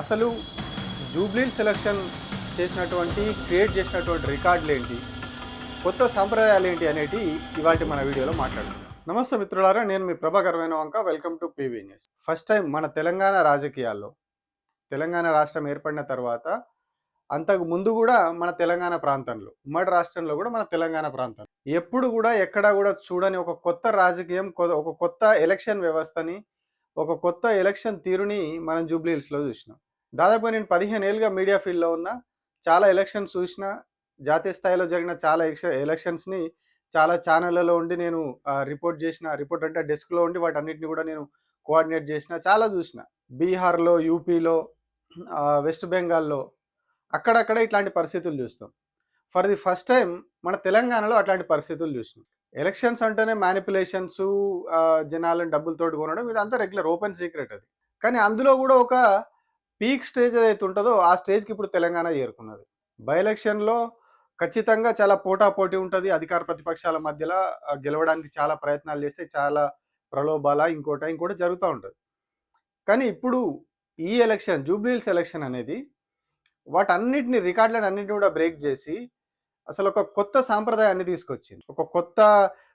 అసలు Jubilee selection చేసినటువంటి create చేసినటువంటి రికార్డులు ఏంటి? కొత్త సాంప్రదాయాలు ఏంటి అనేటి ఇవాటి మన వీడియోలో మాట్లాడుతున్నాం నమస్తే మిత్రులారా నేను మీ ప్రభాకరమైన వంక welcome to PV news. First time మన తెలంగాణ రాజకీయాల్లో తెలంగాణ రాష్ట్రం ఏర్పడిన తర్వాత అంతకు ముందు కూడా మన తెలంగాణ ప్రాంతంలో ఉమ్మడి రాష్ట్రంలో కూడా మన తెలంగాణ ప్రాంతం. ఎప్పుడు కూడా ఎక్కడా కూడా చూడని ఒక కొత్త రాజకీయం ఒక కొత్త ఎలక్షన్ వ్యవస్థని ఒక కొత్త ఎలక్షన్ తీరుని మనం జూబ్లీ హిల్స్లో చూసినాం. దాదాపు నేను పదిహేను ఏళ్ళుగా మీడియా ఫీల్డ్లో ఉన్నా చాలా ఎలక్షన్స్ చూసిన జాతీయ స్థాయిలో జరిగిన చాలా ఎలక్షన్స్ని చాలా ఛానళ్ళలో ఉండి నేను రిపోర్ట్ చేసిన రిపోర్ట్ అంటే డెస్క్లో ఉండి వాటన్నిటిని కూడా నేను కోఆర్డినేట్ చేసిన చాలా చూసిన. బీహార్లో యూపీలో వెస్ట్ బెంగాల్లో అక్కడక్కడ ఇట్లాంటి పరిస్థితులు చూస్తాం. ఫర్ ది ఫస్ట్ టైం మన తెలంగాణలో అట్లాంటి పరిస్థితులు చూసినాం. ఎలక్షన్స్ అంటేనే మ్యానిపులేషన్స్ జనాలను డబ్బులతోటి కొనడం ఇదంతా రెగ్యులర్ ఓపెన్ సీక్రెట్ అది. కానీ అందులో కూడా ఒక పీక్ స్టేజ్ ఏదైతే ఉంటుందో ఆ స్టేజ్కి ఇప్పుడు తెలంగాణ చేరుకున్నది. బై ఎలక్షన్లో ఖచ్చితంగా చాలా పోటాపోటీ ఉంటుంది. అధికార ప్రతిపక్షాల మధ్యలో గెలవడానికి చాలా ప్రయత్నాలు చేస్తే చాలా ప్రలోభాల ఇంకోట ఇంకోటి జరుగుతూ ఉంటుంది. కానీ ఇప్పుడు ఈ ఎలక్షన్ జూబ్లీల్స్ ఎలక్షన్ అనేది వాటన్నిటిని రికార్డులను అన్నిటిని కూడా బ్రేక్ చేసి అసలు ఒక కొత్త సాంప్రదాయాన్ని తీసుకొచ్చింది. ఒక కొత్త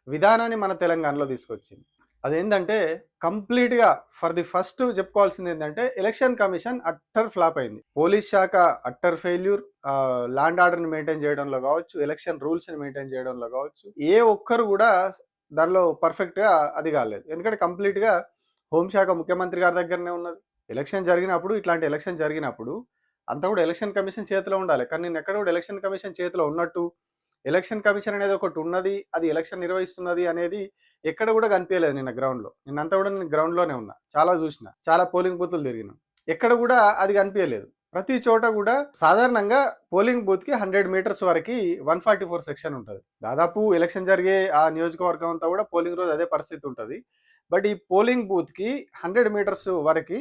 విధానాన్ని మన తెలంగాణలో తీసుకొచ్చింది. అదేంటంటే కంప్లీట్గా ఫర్ ది ఫస్ట్ చెప్పుకోవాల్సింది ఏంటంటే ఎలక్షన్ కమిషన్ అట్టర్ ఫ్లాప్ అయింది. పోలీస్ శాఖ అట్టర్ ఫెయిల్యూర్ ల్యాండ్ ఆర్డర్ని మెయింటైన్ చేయడంలో కావచ్చు ఎలక్షన్ రూల్స్ని మెయింటైన్ చేయడంలో కావచ్చు ఏ ఒక్కరు కూడా దానిలో పర్ఫెక్ట్గా అది కాలేదు. ఎందుకంటే కంప్లీట్గా హోంశాఖ ముఖ్యమంత్రి గారి దగ్గరనే ఉన్నది. ఎలక్షన్ జరిగినప్పుడు ఇట్లాంటి ఎలక్షన్ జరిగినప్పుడు అంతా కూడా ఎలక్షన్ కమిషన్ చేతిలో ఉండాలి. కానీ నేను ఎక్కడ కూడా ఎలక్షన్ కమిషన్ చేతిలో ఉన్నట్టు ఎలక్షన్ కమిషన్ అనేది ఒకటి ఉన్నది అది ఎలక్షన్ నిర్వహిస్తున్నది అనేది ఎక్కడ కూడా కనిపించలేదు నిన్న గ్రౌండ్లో. నిన్నంతా కూడా నేను గ్రౌండ్లోనే ఉన్నా. చాలా చూసిన. చాలా పోలింగ్ బూతులు తిరిగిన. ఎక్కడ కూడా అది కనిపించలేదు ప్రతి చోట కూడా సాధారణంగా పోలింగ్ బూత్కి హండ్రెడ్ మీటర్స్ వరకు వన్ ఫార్టీ ఫోర్ సెక్షన్ ఉంటుంది. దాదాపు ఎలక్షన్ జరిగే ఆ నియోజకవర్గం అంతా కూడా పోలింగ్ రోజు అదే పరిస్థితి ఉంటుంది. బట్ ఈ పోలింగ్ బూత్కి హండ్రెడ్ మీటర్స్ వరకు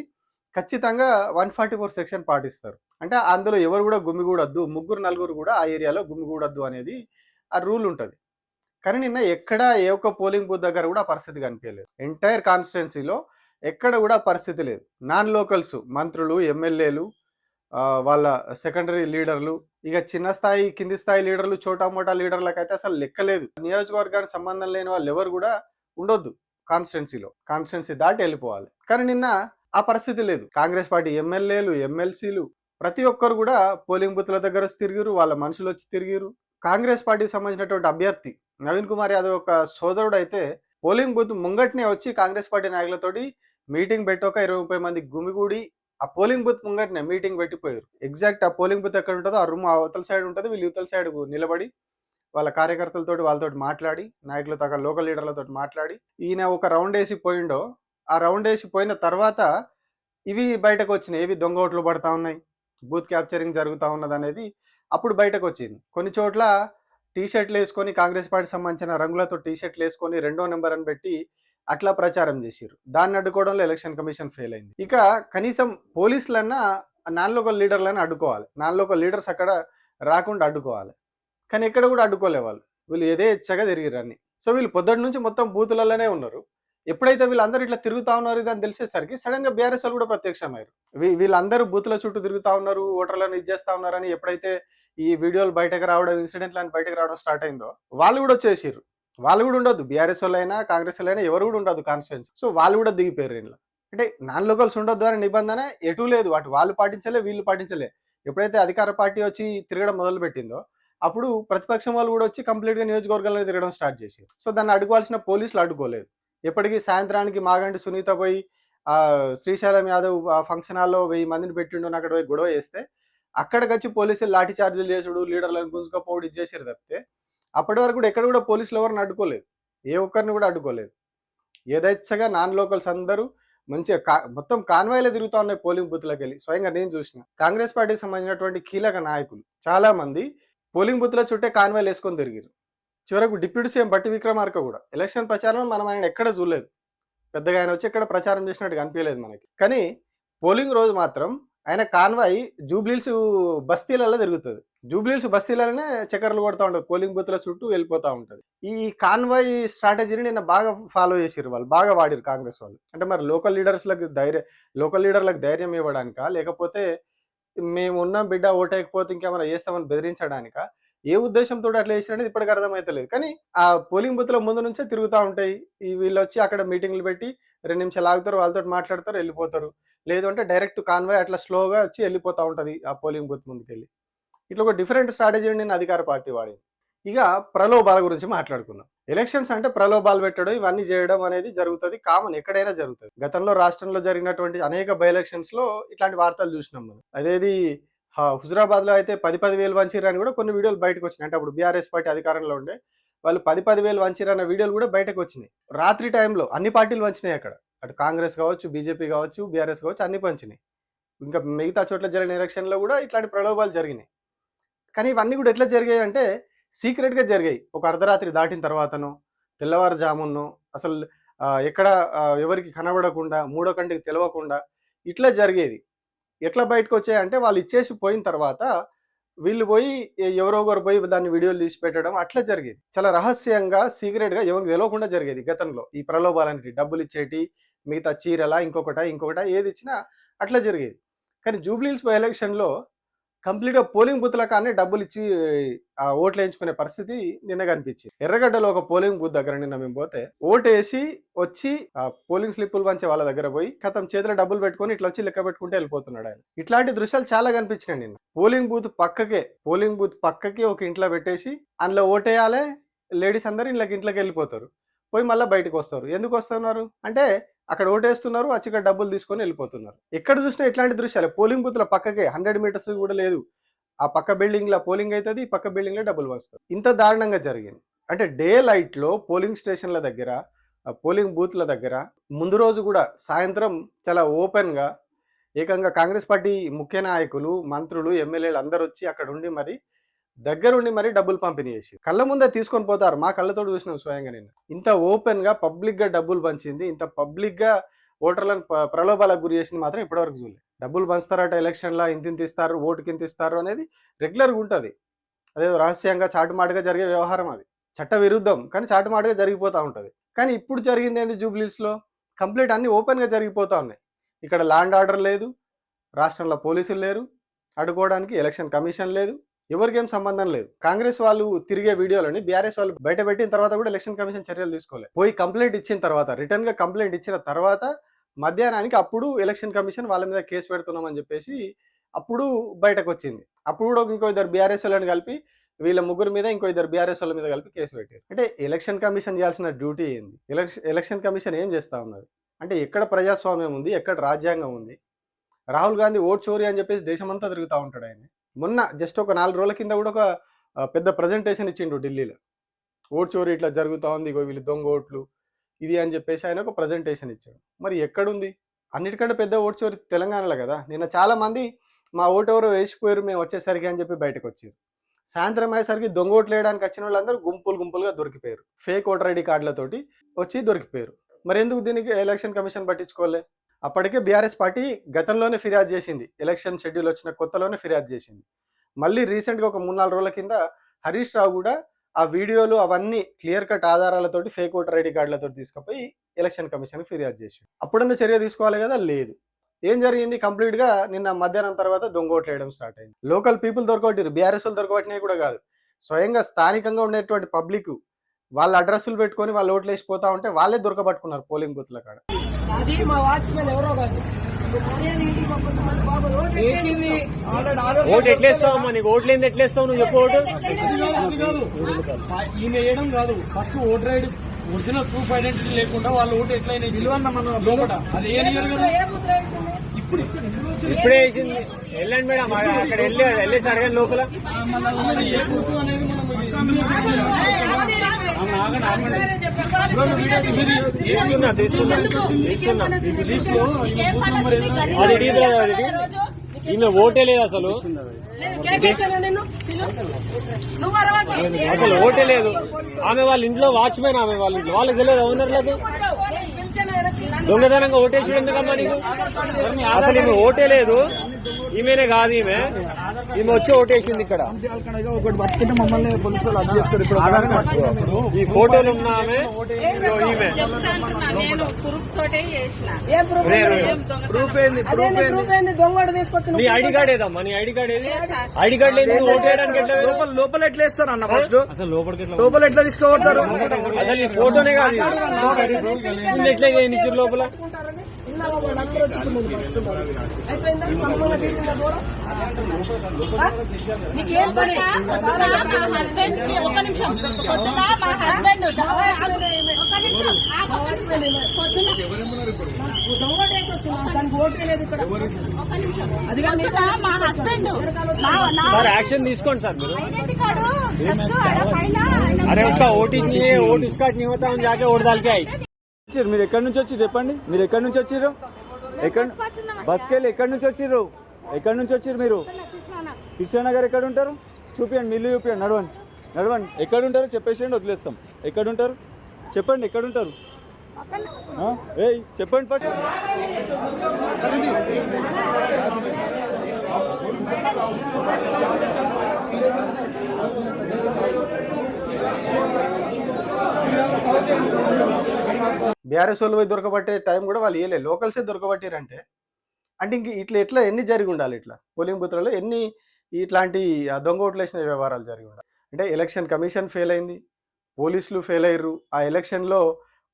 ఖచ్చితంగా వన్ ఫార్టీ ఫోర్ సెక్షన్ పాటిస్తారు. అంటే అందులో ఎవరు కూడా గుమిగూడొద్దు. ముగ్గురు నలుగురు కూడా ఆ ఏరియాలో గుమిగూడొద్దు అనేది ఆ రూల్ ఉంటుంది. కానీ నిన్న ఎక్కడ ఏ ఒక్క పోలింగ్ బూత్ దగ్గర కూడా పరిస్థితి కనిపించలేదు. ఎంటైర్ కాన్స్టిట్యున్సీలో ఎక్కడ కూడా పరిస్థితి లేదు. నాన్ లోకల్స్ మంత్రులు ఎమ్మెల్యేలు వాళ్ళ సెకండరీ లీడర్లు ఇక చిన్న స్థాయి కింది స్థాయి లీడర్లు చోటా మోటా లీడర్లకైతే అసలు లెక్కలేదు నియోజకవర్గానికి సంబంధం లేని వాళ్ళు ఎవరు కూడా ఉండొద్దు కాన్స్టిట్యున్సీలో కాన్స్టిట్యున్సీ దాటి వెళ్ళిపోవాలి. కానీ నిన్న ఆ పరిస్థితి లేదు. కాంగ్రెస్ పార్టీ ఎమ్మెల్యేలు ఎమ్మెల్సీలు ప్రతి ఒక్కరు కూడా పోలింగ్ బూత్ల దగ్గర వచ్చి తిరిగిరు వాళ్ళ మనుషులు వచ్చి తిరిగిరు కాంగ్రెస్ పార్టీకి సంబంధించినటువంటి అభ్యర్థి నవీన్ కుమార్ యాదవ్ ఒక సోదరుడు అయితే పోలింగ్ బూత్ ముంగట్నే వచ్చి కాంగ్రెస్ పార్టీ నాయకులతోటి మీటింగ్ పెట్టాక ఇరవై ముప్పై మంది గుమిగూడి ఆ పోలింగ్ బూత్ ముంగట్నే మీటింగ్ పెట్టిపోయారు. ఎగ్జాక్ట్ ఆ పోలింగ్ బూత్ ఎక్కడ ఉంటుందో ఆ రూమ్ అవతల సైడ్ ఉంటుంది వీళ్ళు ఇవతల సైడ్ నిలబడి వాళ్ళ కార్యకర్తలతో వాళ్ళతో మాట్లాడి నాయకులతో అక్కడ లోకల్ లీడర్లతో మాట్లాడి ఈయన ఒక రౌండ్ వేసి పోయిండో ఆ రౌండ్ వేసి పోయిన తర్వాత ఇవి బయటకు వచ్చినాయి ఇవి దొంగ ఓట్లు పడతా ఉన్నాయి బూత్ క్యాప్చరింగ్ జరుగుతూ ఉన్నది అనేది అప్పుడు బయటకు వచ్చింది. కొన్ని చోట్ల టీ షర్ట్లు వేసుకొని కాంగ్రెస్ పార్టీ సంబంధించిన రంగులతో టీ షర్ట్లు వేసుకొని రెండో నెంబర్ అని పెట్టి అట్లా ప్రచారం చేసిరు దాన్ని అడ్డుకోవడంలో ఎలక్షన్ కమిషన్ ఫెయిల్ అయింది. ఇక కనీసం పోలీసులన్నా నాన్ లోకల్ లీడర్లను అడ్డుకోవాలి. నాన్ లోకల్ లీడర్స్ అక్కడ రాకుండా అడ్డుకోవాలి. కానీ ఎక్కడ కూడా అడ్డుకోలే వాళ్ళు. వీళ్ళు ఏదే ఇచ్చగా తిరిగిరు అన్ని. సో వీళ్ళు పొద్దుటి నుంచి మొత్తం బూతులలోనే ఉన్నారు. ఎప్పుడైతే వీళ్ళందరూ ఇట్లా తిరుగుతా ఉన్నారు ఇది అని తెలిసేసరికి సడన్గా బీఆర్ఎస్ వాళ్ళు కూడా ప్రత్యక్షమయ్యారు. వీ- వీళ్ళందరూ బూతుల చుట్టూ తిరుగుతా ఉన్నారు ఓటర్లను ఇది ఉన్నారని ఎప్పుడైతే ఈ వీడియోలు బయటకు రావడం ఇన్సిడెంట్లు అని బయటకు రావడం స్టార్ట్ అయిందో వాళ్ళు కూడా వచ్చేసారు వాళ్ళు కూడా ఉండదు బీఆర్ఎస్ వాళ్ళైనా కాంగ్రెస్ వాళ్ళైనా ఎవరు కూడా ఉండదు కాన్స్టిట్యూన్స్ సో వాళ్ళు కూడా దిగిపోయారు ఇంట్లో అంటే నాన్ లోకల్స్ ఉండొద్దు అనే నిబంధన ఎటు లేదు. అటు వాళ్ళు పాటించలే వీళ్ళు పాటించలే. ఎప్పుడైతే అధికార పార్టీ వచ్చి తిరగడం మొదలు పెట్టిందో అప్పుడు ప్రతిపక్షం వాళ్ళు కూడా వచ్చి కంప్లీట్గా నియోజకవర్గాల్లో తిరగడం స్టార్ట్ చేశారు. సో దాన్ని అడ్డుకోవాల్సిన పోలీసులు అడ్డుకోలేదు. ఎప్పటికీ సాయంత్రానికి మాగంటి సునీత పోయి శ్రీశైలం యాదవ్ ఆ ఫంక్షన్ హాల్లో వెయ్యి మందిని పెట్టిండు అక్కడ పోయి గొడవ చేస్తే అక్కడికి వచ్చి పోలీసులు లాఠీ చార్జీలు చేసుడు లీడర్లను గుంజుకపోవడం ఇది చేసారు తప్పితే అప్పటి వరకు కూడా ఎక్కడ కూడా పోలీసులు ఎవరిని అడ్డుకోలేదు. ఏ ఒక్కరిని కూడా అడ్డుకోలేదు. ఏదైచ్చగా నాన్ లోకల్స్ అందరూ మంచిగా కా- మొత్తం కాన్వాయ్లో తిరుగుతూ ఉన్నాయి పోలింగ్ బూత్లోకి వెళ్ళి. స్వయంగా నేను చూసిన. కాంగ్రెస్ పార్టీకి సంబంధించినటువంటి కీలక నాయకులు చాలా మంది పోలింగ్ బూత్లో చుట్టే కాన్వాయ్లు వేసుకొని తిరిగారు చివరకు డిప్యూటీ సీఎం బట్టి విక్రమార్క కూడా. ఎలక్షన్ ప్రచారం మనం ఆయన ఎక్కడ చూడలేదు. పెద్దగా ఆయన వచ్చి ఎక్కడ ప్రచారం చేసినట్టు కనిపించలేదు మనకి. కానీ పోలింగ్ రోజు మాత్రం ఆయన కాన్వాయ్ జూబ్లీల్స్ బస్తీలలో తిరుగుతుంది జూబ్లీల్స్ బస్తీలలోనే చక్కర్లు కొడతా ఉంటుంది. పోలింగ్ బూత్ల చుట్టూ వెళ్ళిపోతూ ఉంటుంది. ఈ కాన్వాయ్ స్ట్రాటజీని నిన్న బాగా ఫాలో చేసిరు వాళ్ళు. బాగా వాడిరు కాంగ్రెస్ వాళ్ళు. అంటే మరి లోకల్ లీడర్స్లకు ధైర్యం లోకల్ లీడర్లకు ధైర్యం ఇవ్వడానికా? లేకపోతే మేము ఉన్నాం బిడ్డ ఓటేయకపోతే ఇంకేమైనా చేస్తామని బెదిరించడానికా? ఏ ఉద్దేశంతో అట్లా చేసినది ఇప్పటికి అర్థమవుతలేదు కానీ ఆ పోలింగ్ బూత్ల ముందు నుంచే తిరుగుతూ ఉంటాయి. ఈ వీళ్ళు వచ్చి అక్కడ మీటింగ్లు పెట్టి రెండు నిమిషాలు ఆగుతారు వాళ్ళతో మాట్లాడతారు వెళ్ళిపోతారు. లేదు అంటే డైరెక్ట్ కాన్వాయ్ అట్లా స్లోగా వచ్చి వెళ్ళిపోతూ ఉంటుంది ఆ పోలింగ్ బూత్ ముందుకెళ్ళి. ఇట్లా ఒక డిఫరెంట్ స్ట్రాటజీ నేను అధికార పార్టీ వాడింది. ఇక ప్రలోభాల గురించి మాట్లాడుకుందాం. ఎలక్షన్స్ అంటే ప్రలోభాలు పెట్టడం ఇవన్నీ చేయడం అనేది జరుగుతుంది కామన్ ఎక్కడైనా జరుగుతుంది. గతంలో రాష్ట్రంలో జరిగినటువంటి అనేక బై ఎలక్షన్స్లో ఇట్లాంటి వార్తలు చూసినాం మనం. అదేది హుజురాబాద్లో అయితే పది పది వేలు వంచిర్రు అని కూడా కొన్ని వీడియోలు బయటకు వచ్చినాయి. అంటే అప్పుడు బీఆర్ఎస్ పార్టీ అధికారంలో ఉండే వాళ్ళు పది పది వేలు వంచిర్రు అన్న వీడియోలు కూడా బయటకు వచ్చినాయి. రాత్రి టైంలో అన్ని పార్టీలు వంచినాయి అక్కడ. అటు కాంగ్రెస్ కావచ్చు బీజేపీ కావచ్చు బీఆర్ఎస్ కావచ్చు అన్ని పంచినాయి. ఇంకా మిగతా చోట్ల జరిగిన ఎలక్షన్లో కూడా ఇట్లాంటి ప్రలోభాలు జరిగినాయి. కానీ ఇవన్నీ కూడా ఎట్లా జరిగాయి అంటే సీక్రెట్గా జరిగాయి. ఒక అర్ధరాత్రి దాటిన తర్వాతను తెల్లవారుజామును అసలు ఎక్కడ ఎవరికి కనబడకుండా మూడో కంటికి తెలియకుండా ఇట్లా జరిగేది. ఎట్లా బయటకు వచ్చాయంటే వాళ్ళు ఇచ్చేసి పోయిన తర్వాత వీళ్ళు పోయి ఎవరో ఒకరు పోయి దాన్ని వీడియోలు తీసి పెట్టడం అట్లా జరిగేది. చాలా రహస్యంగా సీక్రెట్గా ఎవరికి తెలియకుండా జరిగేది గతంలో. ఈ ప్రలోభాలన్నిటి డబ్బులు ఇచ్చేటి మిగతా చీరలా ఇంకొకట ఇంకొకట ఏది ఇచ్చినా అట్లా జరిగేది. కానీ జూబ్లీహిల్స్ బై ఎలక్షన్లో కంప్లీట్గా పోలింగ్ బూత్ల కానీ డబ్బులు ఇచ్చి ఆ ఓట్లు వేయించుకునే పరిస్థితి నిన్న కనిపించింది ఎర్రగడ్డలో ఒక పోలింగ్ బూత్ దగ్గర నిన్న మేము పోతే ఓటు వేసి వచ్చి ఆ పోలింగ్ స్లిప్పులు పంచే వాళ్ళ దగ్గర పోయి కథం చేతిలో డబ్బులు పెట్టుకొని ఇట్లా వచ్చి లెక్క పెట్టుకుంటే వెళ్ళిపోతున్నాడు ఆయన. ఇట్లాంటి దృశ్యాలు చాలా కనిపించినాయి నిన్న. పోలింగ్ బూత్ పక్కకే పోలింగ్ బూత్ పక్కకి ఒక ఇంట్లో పెట్టేసి అందులో ఓటేయాలి లేడీస్ అందరూ ఇళ్ళకి ఇంట్లోకి వెళ్ళిపోతారు. పోయి మళ్ళీ బయటకు వస్తారు ఎందుకు వస్తున్నారు అంటే అక్కడ ఓటేస్తున్నారు వచ్చి ఇక్కడ డబ్బులు తీసుకొని వెళ్ళిపోతున్నారు. ఎక్కడ చూసినా ఇట్లాంటి దృశ్యాలు. పోలింగ్ బూత్ల పక్కకే హండ్రెడ్ మీటర్స్ కూడా లేదు. ఆ పక్క బిల్డింగ్లో పోలింగ్ అవుతుంది ఈ పక్క బిల్డింగ్లో డబ్బులు వస్తుంది ఇంత దారుణంగా జరిగింది. అంటే డే లైట్లో పోలింగ్ స్టేషన్ల దగ్గర ఆ పోలింగ్ బూత్ల దగ్గర ముందు రోజు కూడా సాయంత్రం చాలా ఓపెన్గా ఏకంగా కాంగ్రెస్ పార్టీ ముఖ్య నాయకులు మంత్రులు ఎమ్మెల్యేలు అందరూ వచ్చి అక్కడ ఉండి మరి దగ్గరుండి మరీ డబ్బులు పంపిణీ చేసి కళ్ళ ముందే తీసుకొని పోతారు. మా కళ్ళతో చూసినాం స్వయంగా నేను ఇంత ఓపెన్గా పబ్లిక్గా డబ్బులు పంచింది. ఇంత పబ్లిక్గా ఓటర్లను ప్రలోభాలకు గురి చేసింది మాత్రం ఇప్పటివరకు చూడలేదు డబ్బులు పంచుతారట ఎలక్షన్లో ఇంత ఇంత ఇస్తారు ఓటుకి ఇంత ఇస్తారు అనేది రెగ్యులర్గా ఉంటుంది. అదే రహస్యంగా చాటుమాటుగా జరిగే వ్యవహారం అది. చట్ట విరుద్ధం కానీ చాటుమాటుగా జరిగిపోతూ ఉంటుంది. కానీ ఇప్పుడు జరిగింది ఏంది జూబ్లీస్లో? కంప్లీట్ అన్ని ఓపెన్గా జరిగిపోతూ ఉన్నాయి. ఇక్కడ ల్యాండ్ ఆర్డర్ లేదు రాష్ట్రంలో పోలీసులు లేరు అడుకోవడానికి ఎలక్షన్ కమిషన్ లేదు ఎవరికేం సంబంధం లేదు. కాంగ్రెస్ వాళ్ళు తిరిగే వీడియోలని బీఆర్ఎస్ వాళ్ళు బయట పెట్టిన తర్వాత కూడా ఎలక్షన్ కమిషన్ చర్యలు తీసుకోలేదు పోయి కంప్లైంట్ ఇచ్చిన తర్వాత రిటర్న్గా కంప్లైంట్ ఇచ్చిన తర్వాత మధ్యాహ్నానికి అప్పుడు ఎలక్షన్ కమిషన్ వాళ్ళ మీద కేసు పెడుతున్నామని చెప్పేసి అప్పుడు బయటకు వచ్చింది అప్పుడు కూడా ఇంకో ఇద్దరు బీఆర్ఎస్ వాళ్ళని కలిపి వీళ్ళ ముగ్గురు మీద ఇంకో ఇద్దరు బీఆర్ఎస్ వాళ్ళ మీద కలిపి కేసు పెట్టారు. అంటే ఎలక్షన్ కమిషన్ చేయాల్సిన డ్యూటీ ఏంది? ఎలక్షన్ ఎలక్షన్ కమిషన్ ఏం చేస్తా ఉన్నది? అంటే ఎక్కడ ప్రజాస్వామ్యం ఉంది? ఎక్కడ రాజ్యాంగం ఉంది? రాహుల్ గాంధీ ఓట్ చోరీ అని చెప్పేసి దేశమంతా తిరుగుతూ ఉంటాడు ఆయన మొన్న జస్ట్ ఒక నాలుగు రోజుల కింద కూడా ఒక పెద్ద ప్రజెంటేషన్ ఇచ్చిండు ఢిల్లీలో. ఓటు చోరీ ఇట్లా జరుగుతూ ఉంది ఇగో వీళ్ళు దొంగ ఓట్లు ఇది అని చెప్పేసి ఆయన ఒక ప్రజెంటేషన్ ఇచ్చాడు. మరి ఎక్కడుంది? అన్నిటికంటే పెద్ద ఓటు చోరీ తెలంగాణలో కదా? నిన్న చాలామంది మా ఓటు ఎవరో వేసిపోయారు మేము వచ్చేసరికి అని చెప్పి బయటకు వచ్చారు. సాయంత్రం అయ్యేసరికి దొంగ ఓట్లు వేయడానికి వచ్చిన వాళ్ళందరూ గుంపులు గుంపులుగా దొరికిపోయారు. ఫేక్ ఓటర్ ఐడి కార్డులతోటి వచ్చి దొరికిపోయారు. మరి ఎందుకు దీనికి ఎలక్షన్ కమిషన్ పట్టించుకోలే? అప్పటికే బీఆర్ఎస్ పార్టీ గతంలోనే ఫిర్యాదు చేసింది. ఎలక్షన్ షెడ్యూల్ వచ్చిన కొత్తలోనే ఫిర్యాదు చేసింది. మళ్ళీ రీసెంట్గా ఒక మూడు నాలుగు రోజుల కింద హరీష్ రావు కూడా ఆ వీడియోలు అవన్నీ క్లియర్ కట్ ఆధారాలతోటి ఫేక్ ఓటర్ ఐడి కార్డులతో తీసుకుపోయి ఎలక్షన్ కమిషన్కి ఫిర్యాదు చేసి అప్పుడన్నా చర్య తీసుకోవాలి కదా? లేదు. ఏం జరిగింది? కంప్లీట్గా నిన్న మధ్యాహ్నం తర్వాత దొంగ ఓట్లు వేయడం స్టార్ట్ అయింది. లోకల్ పీపుల్ దొరకబట్టిరు బీఆర్ఎస్ వాళ్ళు దొరకబట్టినవి కూడా కాదు. స్వయంగా స్థానికంగా ఉండేటువంటి పబ్లిక్ వాళ్ళ అడ్రస్లు పెట్టుకొని వాళ్ళు ఓట్లు వేసిపోతా ఉంటే వాళ్ళే దొరకబట్టుకున్నారు పోలింగ్ బూత్ల కాడ. అది మా వాచ్మెన్ ఎవరో కాదు. వేసింది. ఓటు ఎట్లేస్తావు అమ్మా నీకు ఓట్లు ఏంది ఎట్లేస్తావు నువ్వు చెప్పు ఓటు. ఈయన వేయడం కాదు. First voter ID original proof identity లేకుండా వాళ్ళు ఓటు ఎట్లయినా ఇచ్చి మన లోపల. అది ఏం కదా? ఇప్పుడు ఇప్పుడే వేసింది. వెళ్ళండి మేడం. అక్కడ వెళ్ళి వెళ్ళేసి అడగండి లోపల. ఏ గుర్తు అనేది మనం ఈమె ఓటే లేదు అసలు అసలు ఓటే లేదు ఆమె వాళ్ళ ఇంట్లో వాచ్మెన్ ఆమె వాళ్ళ ఇంట్లో. వాళ్ళకి తెలియదు ఓనర్లకు దొంగతనంగా ఓటేసి ఎందుకమ్మా నీకు అసలు ఈమె ఓటే లేదు. ఈమెనే కాదు ఈమె. ఈమె వచ్చి ఓటేసింది ఇక్కడ. ఒకటి పట్టుకుంటే మమ్మల్ని పోలీసులు అది చేస్తారు ఇప్పుడు. ఈ ఫోటోలు ఉన్న ఆమె ఈమె. ప్రూఫ్ ఏంది? ప్రూఫ్ ఏంది? దొంగడు తీసుకొచ్చిన నీ ఐడి కార్డ్ ఏదమ్మా? నీ ఐడి కార్డ్ ఏది? ఐడి కార్డ్ లేదు ఓటు వేయడానికి ఎట్లా? లోపల లోపల ఎట్లా వేస్తారు అన్న ఫస్ట్ అసలు లోపలికి ఎట్లా లోపల ఎట్లా తీసుకోబడతారు అసలు ఈ ఫోటోనే కాదు. ఎట్లా లోపల? అయిపోయిందా సంపూర్ణ తీరిందా దూరం? ఆ? నీకేం పని పొద్దున మా హస్బెండ్ కి ఒక నిమిషం పొద్దున మా హస్బెండ్ ఒక నిమిషం ఆగు, ఒక నిమిషం పొద్దున దొంగడు వేసి వచ్చిన దానికి ఓటే లేదు ఇక్కడ ఒక నిమిషం అది కానీ పొద్దున మా హస్బెండ్ నా నా సార్ యాక్షన్ తీసుకోండి సార్ మీరు ఐడెంటి కార్డు జస్ట్ ఆడ పైన ఆయన अरे उसका वोट ही नहीं है वोट उसका नहीं होता हम जाके वोट डाल के आई వచ్చారు. మీరు ఎక్కడి నుంచి వచ్చి చెప్పండి. మీరు ఎక్కడి నుంచి వచ్చిర్రు ఎక్కడ బస్కి వెళ్ళి ఎక్కడి నుంచి వచ్చిర్రు ఎక్కడి నుంచి వచ్చిర్రు మీరు? కృష్ణానగర్ ఎక్కడ ఉంటారు? చూపియండి మిల్లు చూపియండి నడవండి. నడవండి. ఎక్కడ ఉంటారు? చెప్పేసేయండి వదిలేస్తాం. ఎక్కడ ఉంటారు? చెప్పండి ఎక్కడ ఉంటారు? ఏయ్ చెప్పండి ఫస్ట్ బీఆర్ఎస్ వాళ్ళు దొరకబట్టే టైం కూడా వాళ్ళు ఇవ్వలేదు లోకల్సే దొరకబట్టారంటే. అంటే ఇంక ఇట్లా ఎట్లా ఎన్ని జరిగి ఉండాలి ఇట్లా? పోలింగ్ బూత్లలో ఎన్ని ఇట్లాంటి ఆ దొంగ ఓట్లు వేసిన వ్యవహారాలు జరిగి ఉండాలి? అంటే ఎలక్షన్ కమిషన్ ఫెయిల్ అయింది పోలీసులు ఫెయిల్ అయ్యారు ఆ ఎలక్షన్లో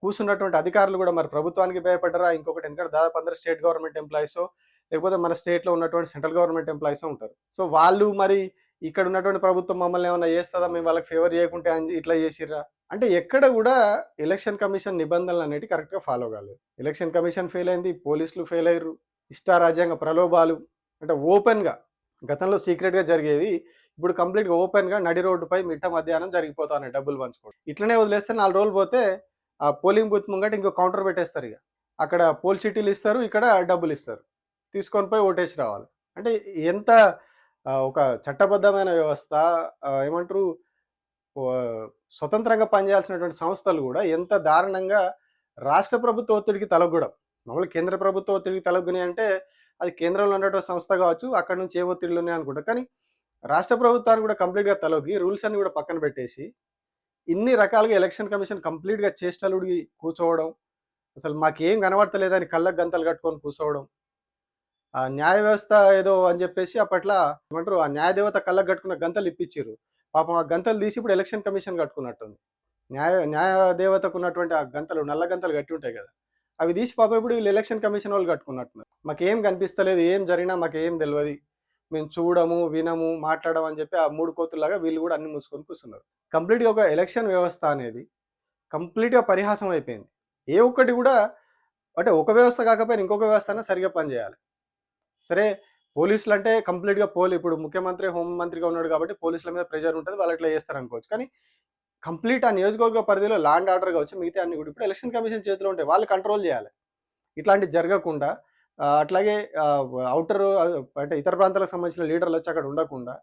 కూర్చున్నటువంటి అధికారులు కూడా మరి ప్రభుత్వానికి భయపడ్డరా? ఇంకొకటి ఎందుకంటే దాదాపు అందరు స్టేట్ గవర్నమెంట్ ఎంప్లాయీసో లేకపోతే మన స్టేట్లో ఉన్నటువంటి సెంట్రల్ గవర్నమెంట్ ఎంప్లాయీసో ఉంటారు. సో వాళ్ళు మరి ఇక్కడ ఉన్నటువంటి ప్రభుత్వం మమ్మల్ని ఏమైనా చేస్తుందా? మేము వాళ్ళకి ఫేవర్ చేయకుంటే ఇట్లా చేసిర్రా? అంటే ఎక్కడ కూడా ఎలక్షన్ కమిషన్ నిబంధనలు అనేవి కరెక్ట్గా ఫాలో కాలేదు. ఎలక్షన్ కమిషన్ ఫెయిల్ అయింది పోలీసులు ఫెయిల్ అయ్యారు ఇష్టారాజ్యాంగ ప్రలోభాలు అంటే ఓపెన్గా గతంలో సీక్రెట్గా జరిగేవి ఇప్పుడు కంప్లీట్గా ఓపెన్గా నడి రోడ్డుపై మిట్ట మధ్యాహ్నం జరిగిపోతాను డబ్బులు పంచుకోవడం ఇట్లనే వదిలేస్తే నాలుగు రోజులు పోతే ఆ పోలింగ్ బూత్ ముంగట ఇంకో కౌంటర్ పెట్టేస్తారు ఇక. అక్కడ పోల్ చీటీలు ఇస్తారు ఇక్కడ డబ్బులు ఇస్తారు. తీసుకొని పోయి ఓటేసి రావాలి. అంటే ఎంత ఒక చట్టబద్ధమైన వ్యవస్థ ఏమంటారు? స్వతంత్రంగా పనిచేయాల్సినటువంటి సంస్థలు కూడా ఎంత దారుణంగా రాష్ట్ర ప్రభుత్వ ఒత్తిడికి తలగడం మామూలు కేంద్ర ప్రభుత్వ ఒత్తిడికి తలగుని అంటే అది కేంద్రంలో ఉన్నటువంటి సంస్థ కావచ్చు అక్కడ నుంచి ఏ ఒత్తిడిలు ఉన్నాయి అనుకుంటా. కానీ రాష్ట్ర ప్రభుత్వాన్ని కూడా కంప్లీట్గా తలొగి రూల్స్ అన్ని కూడా పక్కన పెట్టేసి ఇన్ని రకాలుగా ఎలక్షన్ కమిషన్ కంప్లీట్గా చేష్టలుడిగి కూర్చోవడం అసలు మాకేం కనబడతలేదని కళ్ళకు గంతలు కట్టుకొని కూర్చోవడం ఆ న్యాయ వ్యవస్థ ఏదో అని చెప్పేసి అప్పట్లో ఏమంటారు ఆ న్యాయ దేవత కళ్ళకు కట్టుకున్న గంతలు ఇప్పించారు పాపం ఆ గంతలు తీసి ఇప్పుడు ఎలక్షన్ కమిషన్ కట్టుకున్నట్టుంది. న్యాయ న్యాయ దేవతకు ఉన్నటువంటి ఆ గంతలు నల్ల గంతలు కట్టి ఉంటాయి కదా. అవి తీసి పాపం ఇప్పుడు వీళ్ళు ఎలక్షన్ కమిషన్ వాళ్ళు కట్టుకున్నట్టున్నారు. మాకేం కనిపిస్తలేదు ఏం జరిగినా మాకేం తెలియదు మేము చూడము వినము మాట్లాడము అని చెప్పి ఆ మూడు కోతుల్లాగా వీళ్ళు కూడా అన్ని మూసుకొని కూర్చున్నారు. కంప్లీట్గా ఒక ఎలక్షన్ వ్యవస్థ అనేది కంప్లీట్గా పరిహాసం అయిపోయింది. ఏ ఒక్కటి కూడా అంటే ఒక వ్యవస్థ కాకపోయినా ఇంకొక వ్యవస్థ అయినా సరిగ్గా పనిచేయాలి. సరే పోలీసులు అంటే కంప్లీట్గా పోలీ ఇప్పుడు ముఖ్యమంత్రి హోంమంత్రిగా ఉన్నాడు కాబట్టి పోలీసుల మీద ప్రెషర్ ఉంటుంది వాళ్ళు ఇట్లా చేస్తారు అనుకోవచ్చు. కానీ కంప్లీట్ ఆ నియోజకవర్గ పరిధిలో ల్యాండ్ ఆర్డర్గా వచ్చి మిగతా అన్ని కూడా ఇప్పుడు ఎలక్షన్ కమిషన్ చేతిలో ఉంటాయి వాళ్ళు కంట్రోల్ చేయాలి. ఇట్లాంటివి జరగకుండా అట్లాగే అవుటర్ అంటే ఇతర ప్రాంతాలకు సంబంధించిన లీడర్లు వచ్చి అక్కడ ఉండకుండా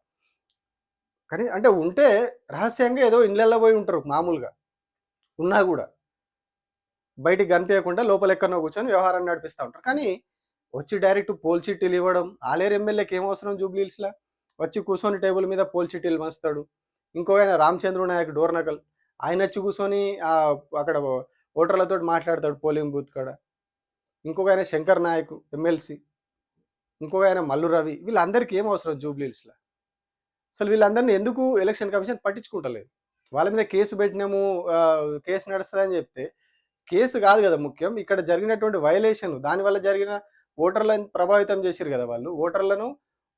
కానీ అంటే ఉంటే రహస్యంగా ఏదో ఇండ్లలో పోయి ఉంటారు మామూలుగా ఉన్నా కూడా. బయటికి కనిపించకుండా లోపల ఎక్కడో కూర్చొని వ్యవహారాన్ని నడిపిస్తూ ఉంటారు. కానీ వచ్చి డైరెక్ట్ పోల్ చిట్టీలు ఇవ్వడం. ఆలేరు ఎమ్మెల్యేకి ఏం అవసరం జూబ్లీహిల్స్లో వచ్చి కూర్చొని టేబుల్ మీద పోల్ చిట్టీలు మస్తాడు. ఇంకో ఆయన రామచంద్రు నాయక్ డోర్నకల్. ఆయన వచ్చి కూర్చొని అక్కడ ఓటర్లతో మాట్లాడతాడు పోలింగ్ బూత్ కాడ. ఇంకొక ఆయన శంకర్ నాయక్ ఎమ్మెల్సీ. ఇంకొక ఆయన మల్లు రవి. వీళ్ళందరికీ ఏం అవసరం జూబ్లీహిల్స్లో అసలు వీళ్ళందరినీ ఎందుకు ఎలక్షన్ కమిషన్ పట్టించుకుంటలేదు? వాళ్ళ మీద కేసు పెట్టినాము కేసు నడుస్తుందని చెప్తే కేసు కాదు కదా ముఖ్యం. ఇక్కడ జరిగినటువంటి వైలేషన్ దానివల్ల జరిగిన ఓటర్లను ప్రభావితం చేశారు కదా వాళ్ళు. ఓటర్లను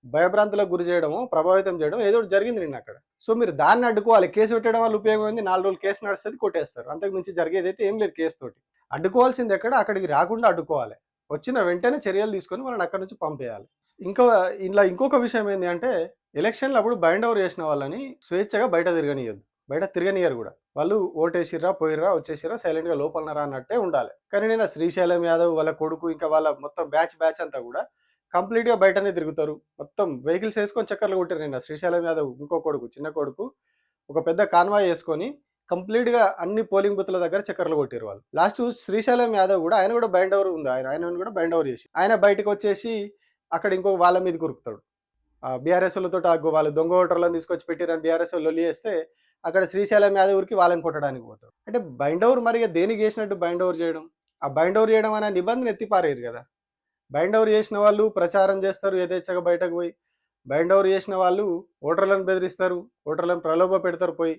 భయభ్రాంతులకు గురి చేయడము ప్రభావితం చేయడం ఏదో ఒకటి జరిగింది నిన్న అక్కడ. సో మీరు దాన్ని అడ్డుకోవాలి. కేసు పెట్టడం వల్ల ఉపయోగం ఏంది? నాలుగు రోజులు కేసు నడుస్తుంది కొట్టేస్తారు. అంతకు మించి జరిగేది అయితే ఏం లేదు కేసు తోటి. అడ్డుకోవాల్సింది ఎక్కడ? అక్కడికి రాకుండా అడ్డుకోవాలి. వచ్చిన వెంటనే చర్యలు తీసుకొని వాళ్ళని అక్కడ నుంచి పంపేయాలి. ఇంకో ఇలా ఇంకొక విషయం ఏంటి అంటే ఎలక్షన్లు అప్పుడు బైండ్ ఓవర్ చేసిన వాళ్ళని స్వేచ్ఛగా బయట తిరగనియద్దు. బయట తిరగనియరు కూడా. వాళ్ళు ఓటేసిర్రా పోయిర్రా వచ్చేసిర్రా సైలెంట్గా లోపలనరా అన్నట్టే ఉండాలి. కానీ నేను శ్రీశైలం యాదవ్ వాళ్ళ కొడుకు ఇంకా వాళ్ళ మొత్తం బ్యాచ్ బ్యాచ్ అంతా కూడా కంప్లీట్గా బయటనే తిరుగుతారు. మొత్తం వెహికల్స్ వేసుకొని చక్కర్లు కొట్టారు నిన్న. శ్రీశైలం యాదవ్ ఇంకో కొడుకు చిన్న కొడుకు ఒక పెద్ద కాన్వాయ్ వేసుకొని కంప్లీట్గా అన్ని పోలింగ్ బూత్ల దగ్గర చక్కర్లు కొట్టారు వాళ్ళు. లాస్ట్ శ్రీశైలం యాదవ్ కూడా ఆయన కూడా బైండ్ ఓవర్ ఉంది. ఆయన ఆయన కూడా బైండ్ ఓవర్ చేసి ఆయన బయటకు వచ్చేసి అక్కడ ఇంకో వాళ్ళ మీద కురుకుతాడు. బీఆర్ఎస్లతో వాళ్ళు దొంగ ఓటర్లను తీసుకొచ్చి పెట్టిరని బీఆర్ఎస్ లొల్లి చేస్తే అక్కడ శ్రీశైలం యాదవురికి వాళ్ళని కొట్టడానికి పోతారు అంటే బైండ్ ఓవర్ మరి దేనికి చేసినట్టు బైండ్ ఓవర్ చేయడం? ఆ బైండ్ ఓవర్ చేయడం అనే నిబంధన ఎత్తిపారేరు కదా. బైండ్ ఓవర్ చేసిన వాళ్ళు ప్రచారం చేస్తారు యథేచ్ఛగా బయటకు పోయి. బైండ్ ఓవర్ చేసిన వాళ్ళు ఓటర్లను బెదిరిస్తారు ఓటర్లను ప్రలోభ పెడతారు పోయి.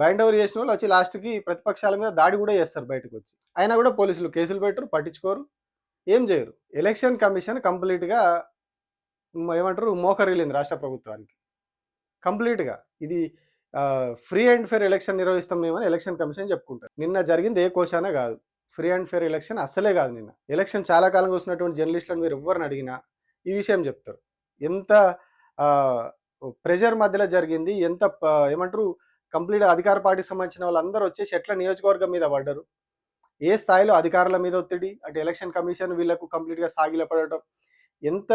బైండ్ ఓవర్ చేసిన వాళ్ళు వచ్చి లాస్ట్కి ప్రతిపక్షాల మీద దాడి కూడా చేస్తారు బయటకు వచ్చి. అయినా కూడా పోలీసులు కేసులు పెట్టరు పట్టించుకోరు ఏం చేయరు. ఎలక్షన్ కమిషన్ కంప్లీట్గా ఏమంటారు మోకరిల్లింది రాష్ట్ర ప్రభుత్వానికి. కంప్లీట్గా. ఇది ఫ్రీ అండ్ ఫేర్ ఎలక్షన్ నిర్వహిస్తాం మేమని ఎలక్షన్ కమిషన్ చెప్పుకుంటారు నిన్న జరిగింది ఏ కోశానా కాదు. ఫ్రీ అండ్ ఫేర్ ఎలక్షన్ అసలే కాదు నిన్న. ఎలక్షన్ చాలా కాలం చూసినటువంటి జర్నలిస్టులను మీరు ఎవరిని అడిగినా ఈ విషయం చెప్తారు. ఎంత ప్రెషర్ మధ్యలో జరిగింది ఎంత ఏమంటారు కంప్లీట్ అధికార పార్టీకి సంబంధించిన వాళ్ళందరూ వచ్చేసి ఎట్లా నియోజకవర్గం మీద పడ్డరు? ఏ స్థాయిలో అధికారుల మీద ఒత్తిడి? అంటే ఎలక్షన్ కమిషన్ వీళ్ళకు కంప్లీట్గా సాగిలపడటం ఎంత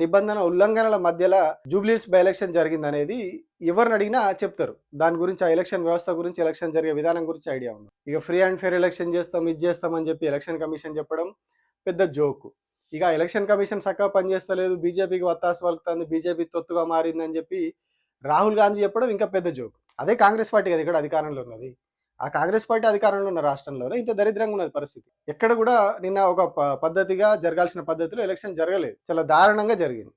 నిబంధన ఉల్లంఘనల మధ్యలో జూబ్లీస్ బై ఎలక్షన్ జరిగింది అనేది ఎవరిని అడిగినా చెప్తారు. దాని గురించి ఆ ఎలక్షన్ వ్యవస్థ గురించి ఎలక్షన్ జరిగే విధానం గురించి ఐడియా ఉంది. ఇక ఫ్రీ అండ్ ఫేర్ ఎలక్షన్ చేస్తాం ఇది చేస్తామని చెప్పి ఎలక్షన్ కమిషన్ చెప్పడం పెద్ద జోకు ఇక ఎలక్షన్ కమిషన్ చక్కగా పనిచేస్తలేదు బీజేపీకి వత్తాసు వలుకుతుంది బీజేపీ తొత్తుగా మారిందని చెప్పి రాహుల్ గాంధీ చెప్పడం ఇంకా పెద్ద జోక్ అదే కాంగ్రెస్ పార్టీ కదా ఇక్కడ అధికారంలో ఉన్నది. ఆ కాంగ్రెస్ పార్టీ అధికారంలో ఉన్న రాష్ట్రంలోనే ఇంత దరిద్రంగా ఉన్నది పరిస్థితి. ఎక్కడ కూడా నిన్న ఒక ప- పద్ధతిగా జరగాల్సిన పద్ధతిలో ఎలక్షన్ జరగలేదు. చాలా దారుణంగా జరిగింది.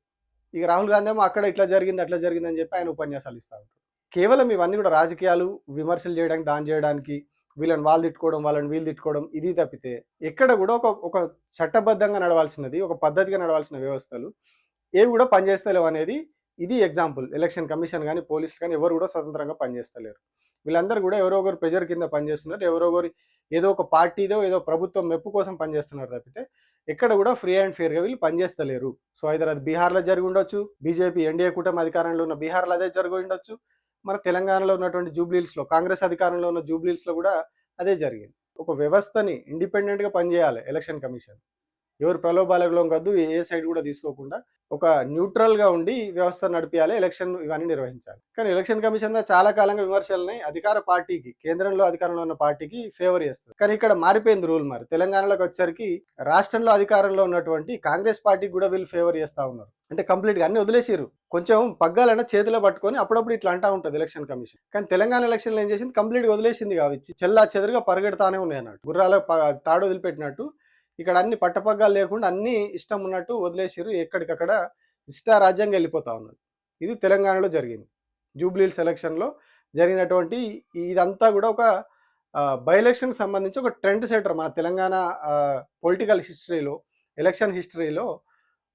ఇక రాహుల్ గాంధీ ఏమో అక్కడ ఇట్లా జరిగింది అట్లా జరిగింది అని చెప్పి ఆయన ఉపన్యాసాలు ఇస్తూ ఉంటారు. కేవలం ఇవన్నీ కూడా రాజకీయాలు విమర్శలు చేయడానికి దాని చేయడానికి వీళ్ళని వాళ్ళు తిట్టుకోవడం వాళ్ళని వీళ్ళు తిట్టుకోవడం ఇది తప్పితే ఎక్కడ కూడా ఒక ఒక చట్టబద్ధంగా నడవాల్సినది ఒక పద్ధతిగా నడవాల్సిన వ్యవస్థలు ఏవి కూడా పనిచేస్తలేవు అనేది ఇది ఎగ్జాంపుల్. ఎలక్షన్ కమిషన్ కానీ పోలీసులు కానీ ఎవరు కూడా స్వతంత్రంగా పనిచేస్తలేరు. వీళ్ళందరూ కూడా ఎవరో ఒకరు ప్రెజర్ కింద పనిచేస్తున్నారు ఎవరో ఒకరు ఏదో ఒక పార్టీదో ఏదో ప్రభుత్వం మెప్పు కోసం పనిచేస్తున్నారు తప్పితే ఎక్కడ కూడా ఫ్రీ అండ్ ఫేర్గా వీళ్ళు పనిచేస్తలేరు. సో అయితే అది బీహార్లో జరిగి ఉండొచ్చు బీజేపీ ఎన్డీఏ కూటమి అధికారంలో ఉన్న బీహార్లో అదే జరిగి ఉండొచ్చు మన తెలంగాణలో ఉన్నటువంటి జూబ్లీల్స్లో కాంగ్రెస్ అధికారంలో ఉన్న జూబ్లీల్స్లో కూడా అదే జరిగింది. ఒక వ్యవస్థని ఇండిపెండెంట్గా పనిచేయాలి ఎలక్షన్ కమిషన్ ఎవరు ప్రలోభాలకు లొంగద్దు ఏ సైడ్ కూడా తీసుకోకుండా ఒక న్యూట్రల్గా ఉండి వ్యవస్థ నడిపించాలి ఎలక్షన్ ఇవన్నీ నిర్వహించాలి. కానీ ఎలక్షన్ కమిషన్ మీద చాలా కాలంగా విమర్శలని అధికార పార్టీకి కేంద్రంలో అధికారంలో ఉన్న పార్టీకి ఫేవర్ చేస్తారు కానీ ఇక్కడ మారిపోయింది రూల్ మరి. తెలంగాణలోకి వచ్చేసరికి రాష్ట్రంలో అధికారంలో ఉన్నటువంటి కాంగ్రెస్ పార్టీకి కూడా వీళ్ళు ఫేవర్ చేస్తా ఉన్నారు. అంటే కంప్లీట్గా అన్ని వదిలేసారు కొంచెం పగ్గాలన్న చేతిలో పట్టుకొని అప్పుడప్పుడు ఇట్లా అంటా ఉంటుంది ఎలక్షన్ కమిషన్. కానీ తెలంగాణ ఎలక్షన్లో ఏం చేసింది? కంప్లీట్గా వదిలేసింది కావచ్చు చెల్లా చెదరుగా పరిగెడతానే ఉన్నాయి అన్నట్టు. గుర్రాల తాడు వదిలిపెట్టినట్టు ఇక్కడ అన్ని పట్టపగ్గాలు లేకుండా అన్ని ఇష్టం ఉన్నట్టు వదిలేసిరు ఎక్కడికక్కడ ఇష్టారాజ్యంగా వెళ్ళిపోతా ఉన్నది ఇది తెలంగాణలో జరిగింది. జూబ్లీ ఎలక్షన్లో జరిగినటువంటి ఇదంతా కూడా ఒక బై ఎలక్షన్కి సంబంధించి ఒక ట్రెండ్ సెటర్ మన తెలంగాణ పొలిటికల్ హిస్టరీలో ఎలక్షన్ హిస్టరీలో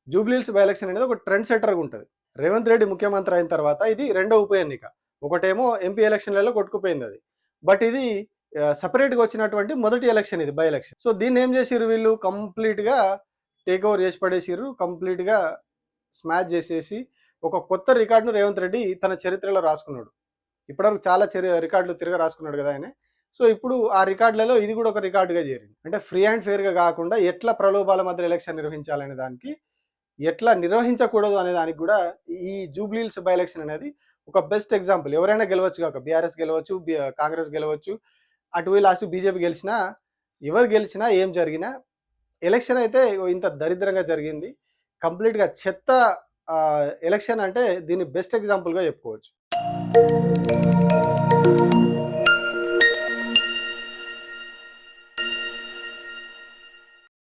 జూబ్లీల్స్ బై ఎలక్షన్ అనేది ఒక ట్రెండ్ సెటర్గా ఉంటుంది. రేవంత్ రెడ్డి ముఖ్యమంత్రి అయిన తర్వాత ఇది రెండో ఉప ఎన్నిక. ఒకటేమో ఎంపీ ఎలక్షన్లలో కొట్టుకుపోయింది అది. బట్ ఇది సపరేట్గా వచ్చినటువంటి మొదటి ఎలక్షన్ ఇది బై ఎలక్షన్ సో దీన్ని ఏం చేసిర్రు వీళ్ళు? కంప్లీట్గా టేక్ ఓవర్ చేసి పడేసిర్రు. కంప్లీట్గా స్మాచ్ చేసేసి ఒక కొత్త రికార్డును రేవంత్ రెడ్డి తన చరిత్రలో రాసుకున్నాడు. ఇప్పటివరకు చాలా చరి రికార్డులు తిరగ రాసుకున్నాడు కదా ఆయన. సో ఇప్పుడు ఆ రికార్డులలో ఇది కూడా ఒక రికార్డుగా చేరింది. అంటే ఫ్రీ అండ్ ఫేర్గా కాకుండా ఎట్లా ప్రలోభాల మధ్య ఎలక్షన్ నిర్వహించాలనే దానికి ఎట్లా నిర్వహించకూడదు అనే దానికి కూడా ఈ జూబ్లీల్స్ బై ఎలక్షన్ అనేది ఒక బెస్ట్ ఎగ్జాంపుల్ ఎవరైనా గెలవచ్చు కాక బీఆర్ఎస్ గెలవచ్చు కాంగ్రెస్ గెలవచ్చు అటు లాస్ట్ బీజేపీ గెలిచినా ఎవరు గెలిచినా ఏం జరిగినా ఎలక్షన్ అయితే ఇంత దరిద్రంగా జరిగింది. కంప్లీట్గా చెత్త ఎలక్షన్ అంటే దీన్ని బెస్ట్ ఎగ్జాంపుల్గా చెప్పుకోవచ్చు.